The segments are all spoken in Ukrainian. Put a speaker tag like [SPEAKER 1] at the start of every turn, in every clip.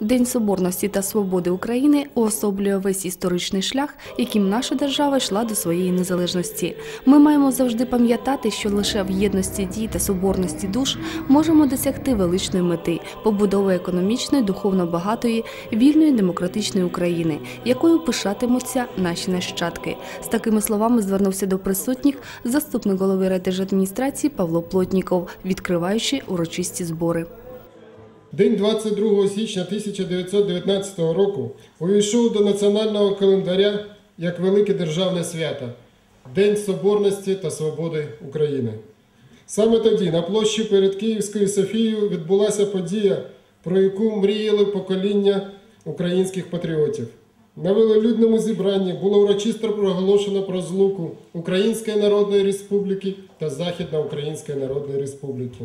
[SPEAKER 1] День Соборності та Свободи України уособлює весь історичний шлях, яким наша держава йшла до своєї незалежності. Ми маємо завжди пам'ятати, що лише в єдності дій та соборності душ можемо досягти величної мети побудови економічної, духовно багатої, вільної демократичної України, якою пишатимуться наші нащадки. З такими словами звернувся до присутніх заступник голови райдержадміністрації Павло Плотніков, відкриваючи урочисті збори.
[SPEAKER 2] День 22 січня 1919 року увійшов до національного календаря як велике державне свято День Соборності та Свободи України. Саме тоді на площі перед Київською Софією відбулася подія, про яку мріяли покоління українських патріотів. На велолюдному зібранні було урочисто проголошено про злуку Української Народної Республіки та Західноукраїнської Народної Республіки.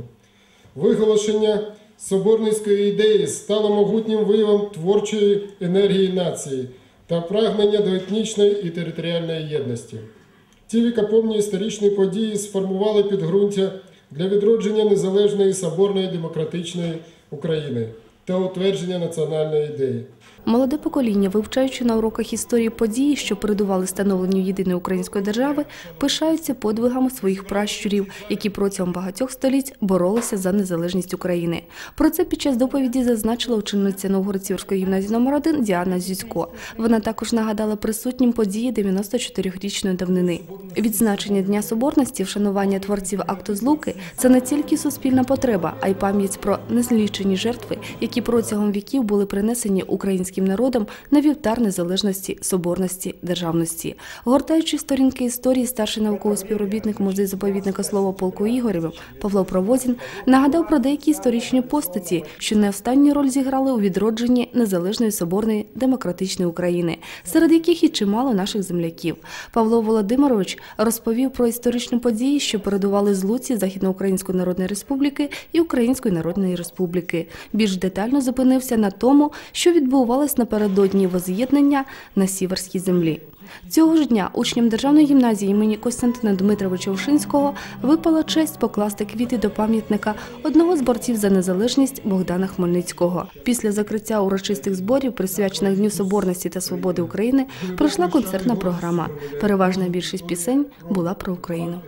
[SPEAKER 2] Виголошення соборницької ідеї стало могутнім виявом творчої енергії нації та прагнення до етнічної і територіальної єдності. Ці вікоповні історичні події сформували підґрунтя для відродження незалежної соборної демократичної України та утвердження національної ідеї.
[SPEAKER 1] Молоде покоління, вивчаючи на уроках історії події, що передували становленню єдиної української держави, пишаються подвигами своїх пращурів, які протягом багатьох століть боролися за незалежність України. Про це під час доповіді зазначила учениця Новгородцівської гімназії номер 1 Діана Зюсько. Вона також нагадала присутнім події 94-річної давнини. Відзначення Дня Соборності, вшанування творців акту злуки це не тільки суспільна потреба, а й пам'ять про незлічені жертви, які протягом віків були принесені українським народом на вівтар незалежності, соборності, державності. Гортаючи сторінки історії, старший науковий співробітник музею заповідника слова полку Ігорєва Павло Провозін нагадав про деякі історичні постаті, що не останню роль зіграли у відродженні незалежної соборної демократичної України, серед яких і чимало наших земляків. Павло Володимирович розповів про історичні події, що передували злуці Західноукраїнської Народної Республіки і Української Народної Республіки. Більш детально зупинився на тому, що відбувалось напередодні воз'єднання на Сіверській землі. Цього ж дня учням державної гімназії імені Костянтина Дмитровича Ушинського випала честь покласти квіти до пам'ятника одного з борців за незалежність Богдана Хмельницького. Після закриття урочистих зборів, присвячених Дню Соборності та Свободи України, пройшла концертна програма. Переважна більшість пісень була про Україну.